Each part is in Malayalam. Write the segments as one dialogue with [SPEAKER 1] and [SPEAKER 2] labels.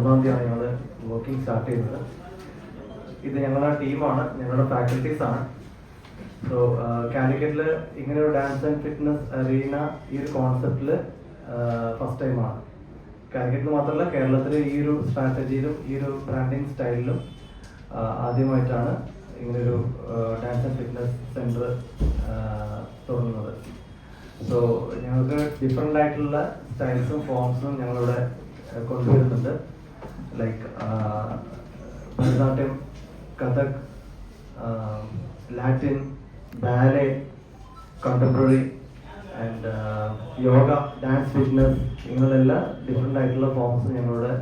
[SPEAKER 1] ഒന്നാം തീയതിയാണ് ഞങ്ങൾ വർക്കിംഗ് സ്റ്റാർട്ട് ചെയ്യുന്നത്. ഇത് ഞങ്ങളുടെ ടീമാണ് ഞങ്ങളുടെ ഫാക്കൽറ്റീസ് ആണ്. സോ കാലിക്കറ്റിൽ ഇങ്ങനെ ഒരു ഡാൻസ് ആൻഡ് ഫിറ്റ്നസ് അറീന ഈ ഒരു കോൺസെപ്റ്റിൽ ഫസ്റ്റ് ടൈമാണ് കാലിക്കറ്റിൽ മാത്രമല്ല കേരളത്തിൽ ഈ ഒരു സ്ട്രാറ്റജിയിലും ഈ ഒരു ബ്രാൻഡിങ് സ്റ്റൈലിലും ആദ്യമായിട്ടാണ് ഇങ്ങനൊരു ഡാൻസ് ആൻഡ് ഫിറ്റ്നസ് സെന്റർ തുടങ്ങുന്നത്. സോ ഞങ്ങൾക്ക് ഡിഫറെന്റ് ആയിട്ടുള്ള സ്റ്റൈൽസും ഫോംസും ഞങ്ങളിവിടെ കൊണ്ടുവരുന്നുണ്ട്. Like Bharatanatyam Kathak Latin ballet contemporary and yoga dance fitness ഇങ്ങനെയുള്ള ഡിഫറെന്റ് ആയിട്ടുള്ള ഫോംസ് ഞങ്ങളിവിടെ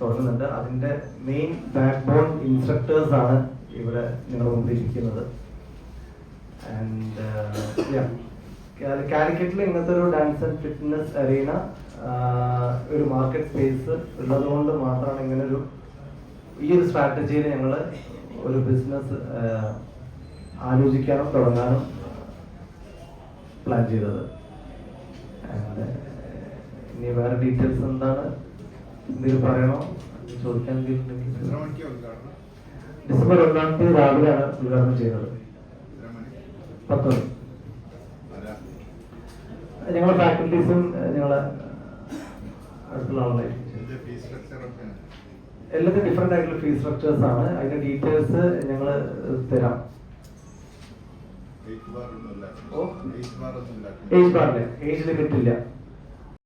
[SPEAKER 1] തുടങ്ങുന്നുണ്ട്. അതിന്റെ മെയിൻ ബാക്ക് ബോൺ ഇൻസ്ട്രക്ടേഴ്സ് ആണ് ഇവിടെ നിങ്ങൾ മുമ്പിൽ ഇരിക്കുന്നത് ആൻഡ് കാലിക്കറ്റിൽ ഇങ്ങനത്തെ ഒരു ഡാൻസ് ആൻഡ് ഫിറ്റ്നസ് അറീന ഒരു മാർക്കറ്റ് സ്പേസ് ഉള്ളത് കൊണ്ട് മാത്രമാണ് ഇങ്ങനെ ഒരു ഈ ഒരു സ്ട്രാറ്റജിയിൽ ഞങ്ങൾ ഒരു ബിസിനസ് ആലോചിക്കാനും തുടങ്ങാനും പ്ലാൻ ചെയ്തത്. ഇനി വേറെ ഡീറ്റെയിൽസ് എന്താണ്? എന്തെങ്കിലും പറയണോ? ചോദിക്കാൻ ഡിസംബർ ഒന്നാം തീയതി രാവിലെയാണ് ഉദ്ഘാടനം ചെയ്യുന്നത്
[SPEAKER 2] എത്ര
[SPEAKER 1] നിങ്ങൾ ഞങ്ങളെ അടുത്തുള്ള ആളുകളായിരിക്കും
[SPEAKER 2] ഫീസ് സ്ട്രക്ചർ ഒക്കെ
[SPEAKER 1] എല്ലാത്തിനും ഡിഫറെന്റ് ആയിട്ടുള്ള ഫീസ് സ്ട്രക്ചേഴ്സ് ആണ്. അതിന്റെ ഡീറ്റെയിൽസ് ഞങ്ങൾ തരാം. ഏജ് ബാറില്ല ഏജ് ലിമിറ്റ് ഇല്ല.